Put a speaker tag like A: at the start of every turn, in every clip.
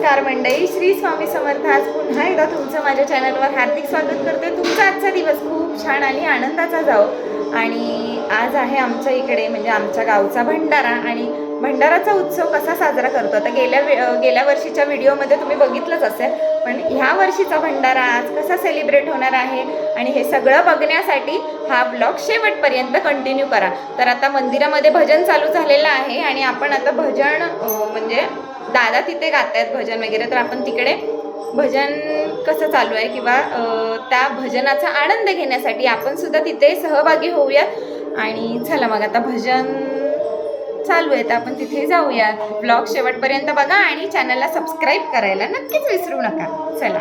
A: नमस्कार मंडळी. श्री स्वामी समर्थ आज पुन्हा एकदा तुमचं माझ्या चॅनलवर हार्दिक स्वागत करते. तुमचा आजचा दिवस खूप छान आणि आनंदाचा जाओ आणि आज आहे आमच्या इकडे म्हणजे आमच्या गावचा भंडारा. आणि भंडाराचा उत्सव कसा साजरा करतो? आता गेल्या वे- गेल्या वर्षीच्या व्हिडिओमध्ये तुम्ही बघितलंच असेल पण ह्या वर्षीचा भंडारा आज कसा सेलिब्रेट होणार आहे? आणि हे सगळं बघण्यासाठी हा ब्लॉग शेवटपर्यंत कंटिन्यू करा. तर आता मंदिरामध्ये भजन चालू झालेलं आहे आणि आपण आता भजन म्हणजे दादा तिथे गात आहेत भजन वगैरे तर आपण तिकडे भजन कसं चालू आहे किंवा त्या भजनाचा आनंद घेण्यासाठी आपण सुद्धा तिथे सहभागी होऊयात. आणि चला मग आता भजन चालू आहे तर आपण तिथे जाऊयात. ब्लॉग शेवटपर्यंत बघा आणि चॅनलला सबस्क्राईब करायला नक्कीच विसरू नका. चला.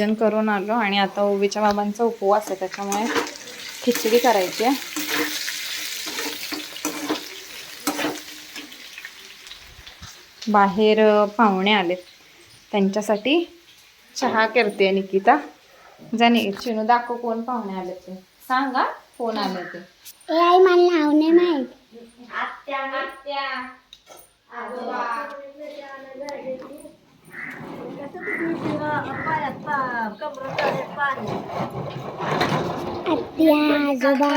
A: भजन करून आलो आणि आता ओवीच्या बाबांचा उपवास आहे त्याच्यामुळे खिचडी करायची आहे. बाहेर पाहुणे आलेत. त्यांच्यासाठी चहा करते निकिता. जाणे चिनू दाखव कोण पाहुणे आले ते. सांगा कोण आले ते.
B: मला नाव नाही माहीत.
A: आत्या आत्या. आजोबा.
B: आजोबा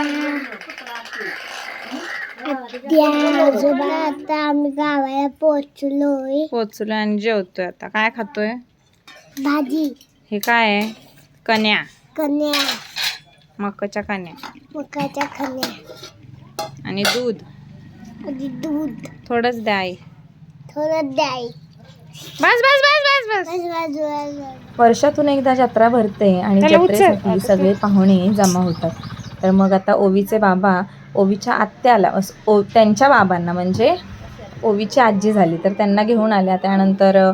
B: आत्या आजोबा आता आम्ही गावाला पोहोचलोय
A: पोचलो आणि जेवतोय आता. काय खातोय?
B: भाजी.
A: हे काय आहे? कन्या
B: कन्या
A: मकाच्या कन्या
B: मकाच्या खन्या
A: आणि दूध.
B: आणि दूध.
A: थोडंच द्या आई.
B: थोडं द्याय
A: बस बस बस बस. बस वर्षातून एकदा जत्रा भरते आणि त्याला उचल. जत्रेसाठी सगळे पाहुणे जमा होतात. तर मग आता ओवीचे बाबा ओवीच्या आत्याला अस- ओ त्यांच्या बाबांना म्हणजे ओवीची आजी झाली. तर त्यांना घेऊन आल्या. त्यानंतर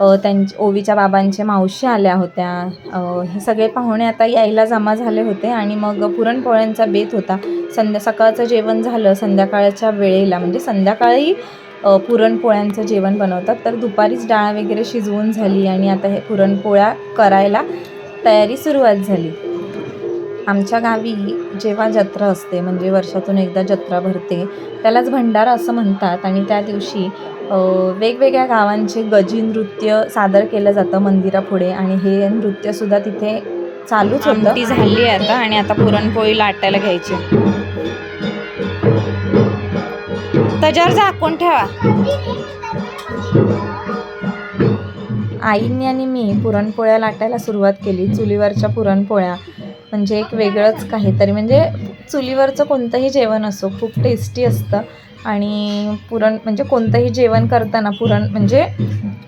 A: अ, त्यांच्या ओवीच्या बाबांचे मावशी आल्या होत्या. अ, हे सगळे पाहुणे आता यायला जमा झाले होते आणि मग पुरणपोळ्यांचा बेत होता. संध्या सकाळचं जेवण झालं. संध्याकाळच्या वेळेला म्हणजे संध्याकाळी पुरणपोळ्यांचं जेवण बनवतात. तर दुपारीच डाळ वगैरे शिजवून झाली आणि आता हे पुरणपोळ्या करायला तयारी सुरुवात झाली. आमच्या गावी जेव्हा जत्रा असते म्हणजे वर्षातून एकदा जत्रा भरते त्यालाच भंडारा असं म्हणतात आणि त्या दिवशी वेगवेगळ्या गावांचे गजी नृत्य सादर केलं जातं मंदिरापुढे आणि हे नृत्यसुद्धा तिथे चालूच होतं. ती झाली आता आणि आता पुरणपोळी लाटायला घ्यायची. त्याच्यावर झाकून ठेवा. आईंनी आणि मी पुरणपोळ्या लाटायला सुरुवात केली. चुलीवरच्या पुरणपोळ्या म्हणजे एक वेगळंच काहीतरी. म्हणजे चुलीवरचं कोणतंही जेवण असो खूप टेस्टी असतं. आणि पुरण म्हणजे कोणतंही जेवण करताना पुरण म्हणजे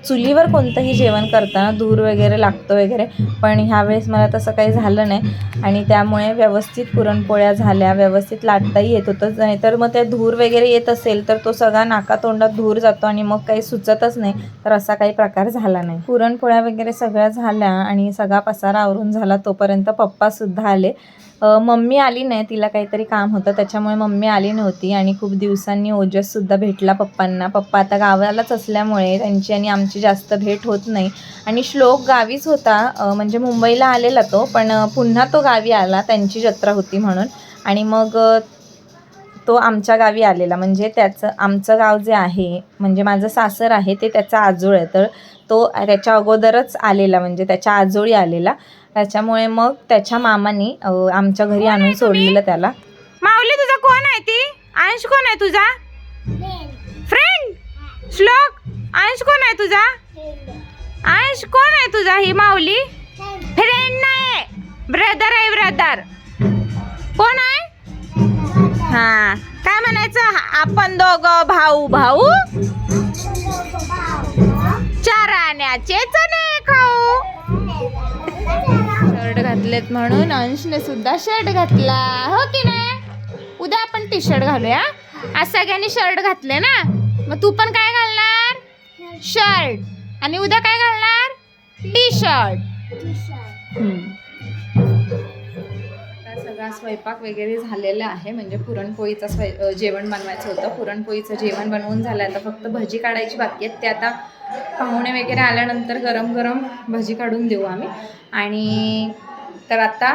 A: चुलीवर कोणतंही जेवण करताना धूर वगैरे लागतं वगैरे पण ह्यावेळेस मला तसं काही झालं नाही. आणि त्यामुळे व्यवस्थित पुरणपोळ्या झाल्या व्यवस्थित लाटताही येत होतं. नाहीतर मग त्या धूर वगैरे येत असेल तर तो सगळा नाकातोंडात धूर जातो आणि मग काही सुचतच नाही. तर असा काही प्रकार झाला नाही. पुरणपोळ्या वगैरे सगळ्या झाल्या आणि सगळा पसारा आवरून झाला. तोपर्यंत पप्पासुद्धा आले. मम्मी आली नाही तिला काहीतरी काम होतं त्याच्यामुळे मम्मी आली नव्हती आणि खूप दिवसांनी ओजससुद्धा भेटला पप्पांना. पप्पा आता गावालाच असल्यामुळे त्यांची आणि आमची जास्त भेट होत नाही. आणि श्लोक गावीच होता म्हणजे मुंबईला आलेला तो पण पुन्हा तो गावी आला त्यांची जत्रा होती म्हणून. आणि मग तो आमच्या गावी आलेला. म्हणजे त्याचं आमचं गाव जे आहे म्हणजे माझं सासर आहे ते त्याचा आजोळ आहे. तर तो त्याच्या अगोदरच आलेला म्हणजे त्याच्या आजोळी आलेला. त्याच्यामुळे मग त्याच्या मामाने आमच्या घरी आणून सोडलेलं त्याला.
C: माऊली तुझा कोण आहे ती? अंश कोण आहे तुझा? फ्रेंड श्लोक? अंश कोण आहे तुझा? अंश कोण आहे तुझा ही माऊली? फ्रेंड नाही ब्रदर आहे ब्रदर कोण आहे? हा. काय म्हणायचं? आपण दोघं भाऊ भाऊ? चाराण्याचे चणे खाऊ. शर्ट घातलेत म्हणून अंशने सुद्धा शर्ट घातला. हो की नाही? उद्या आपण टी शर्ट घालूया. आज सगळ्यांनी शर्ट घातले ना? मग तू पण काय घालणार? शर्ट. आणि उद्या काय घालणार? टी शर्ट
A: सगळा स्वयंपाक वगैरे झालेला आहे. म्हणजे पुरणपोळीचं स्वय जेवण बनवायचं होतं. पुरणपोळीचं जेवण बनवून झालं. आता फक्त भजी काढायची बाकी आहेत. ते आता पाहुणे वगैरे आल्यानंतर गरम गरम भजी काढून देऊ आम्ही. आणि तर आता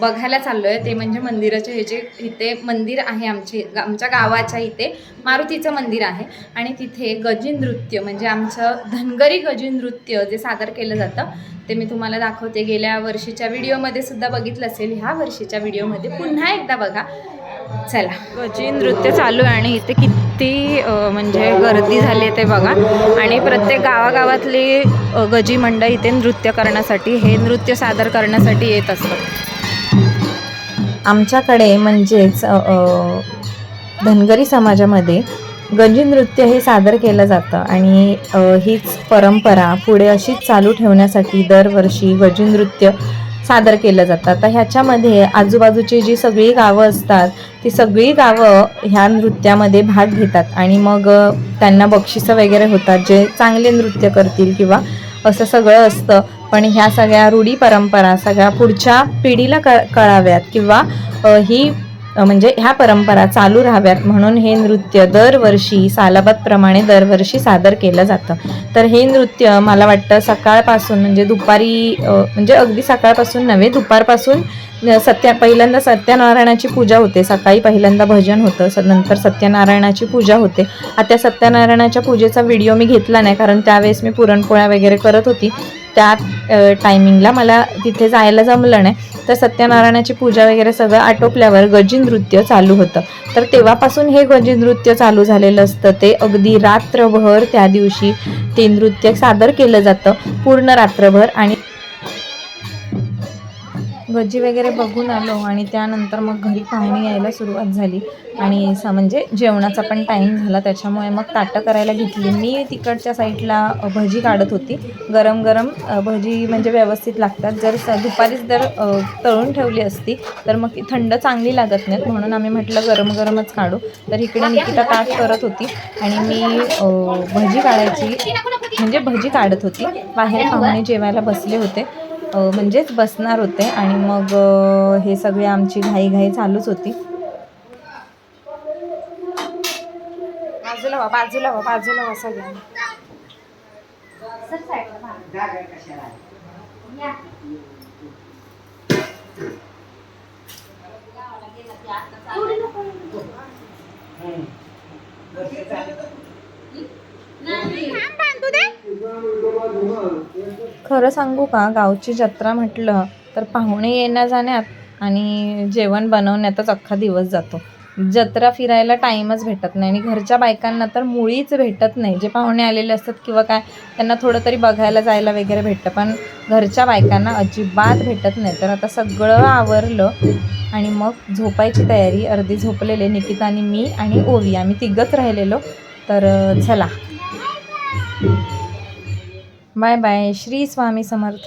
A: बघायला चाललो आहे ते म्हणजे मंदिराचे हे जे इथे मंदिर आहे आमचे आमच्या गावाच्या इथे. मारुतीचं मंदिर आहे. आणि तिथे गजी नृत्य म्हणजे आमचं धनगरी गजी नृत्य जे सादर केलं जातं ते मी तुम्हाला दाखवते. गेल्या वर्षीच्या व्हिडिओमध्ये सुद्धा बघितलं असेल. ह्या वर्षीच्या व्हिडिओमध्ये पुन्हा एकदा बघा. चला.
C: गजी नृत्य चालू आहे आणि इथे किती किती म्हणजे गर्दी झाली आहे ते बघा. आणि प्रत्येक गावागावातली गजी मंडळ इथे नृत्य करण्यासाठी हे नृत्य सादर करण्यासाठी येत असतात.
A: आमच्याकडे म्हणजेच धनगरी समाजामध्ये गंजी नृत्य हे सादर केलं जातं. आणि हीच परंपरा पुढे अशीच चालू ठेवण्यासाठी दरवर्षी गजी नृत्य सादर केलं जातं. आता ह्याच्यामध्ये आजूबाजूची जी सगळी गावं असतात ती सगळी गावं ह्या नृत्यामध्ये भाग घेतात. आणि मग त्यांना बक्षिसं वगैरे होतात जे चांगले नृत्य करतील किंवा असं सगळं असतं. पण ह्या सगळ्या रूढी परंपरा सगळ्या पुढच्या पिढीला क कळाव्यात किंवा ही म्हणजे ह्या परंपरा चालू राहाव्यात म्हणून हे नृत्य दरवर्षी सालाबादप्रमाणे दरवर्षी सादर केलं जातं. तर हे नृत्य मला वाटतं सकाळपासून म्हणजे दुपारी म्हणजे अगदी सकाळपासून नव्हे दुपारपासून सत्या पहिल्यांदा सत्यनारायणाची पूजा होते. सकाळी पहिल्यांदा भजन होतं स नंतर सत्यनारायणाची पूजा होते. आता सत्यनारायणाच्या पूजेचा व्हिडिओ मी घेतला नाही कारण त्यावेळेस मी पुरणपोळ्या वगैरे करत होती. त्या टायमिंगला मला तिथे जायला जमलं नाही. तर सत्यनारायणाची पूजा वगैरे सगळं आटोपल्यावर गजी नृत्य चालू होतं. तर तेव्हापासून हे गजी नृत्य चालू झालेलं असतं. ते अगदी रात्रभर त्या दिवशी ते नृत्य सादर केलं जातं. पूर्ण रात्रभर आणि गजी वगैरे बघून आलो आणि त्यानंतर मग घरी पाहुणे यायला सुरुवात झाली. आणि स म्हणजे जेवणाचा पण टाईम झाला. त्याच्यामुळे मग ताटं करायला घेतली. मी तिकडच्या साईडला भजी काढत होती. गरम गरम भजी म्हणजे व्यवस्थित लागतात. जर स दुपारीच जर तळून ठेवली असती तर मग ती थंड चांगली लागत नाहीत. म्हणून आम्ही म्हटलं गरम गरमच काढू. तर इकडे निकिता ताट करत होती. आणि मी भजी काढायची म्हणजे भजी काढत होती. बाहेर पाहुणे जेवायला बसले होते. म्हणजेच बसणार होते आणि मग हे सगळे आमची घाई चालूच होती.
C: बाजूला बाजूला बाजूला सगळ्या सगळ्यांना
A: खरं सांगू का? गावची जत्रा म्हटलं तर पाहुणे येण्या जाण्यात आणि जेवण बनवण्यातच अख्खा दिवस जातो. जत्रा फिरायला टाईमच भेटत नाही आणि घरच्या बायकांना तर मुळीच भेटत नाही. जे पाहुणे आलेले असतात किंवा काय त्यांना थोडं तरी बघायला जायला वगैरे भेटतं पण घरच्या बायकांना अजिबात भेटत नाही. तर आता सगळं आवरलं आणि मग झोपायची तयारी अर्धी झोपलेले निकिता आणि मी आणि ओवी. आम्ही तिघंच राहिलेलो. तर चला. Bye bye. श्री स्वामी समर्थ.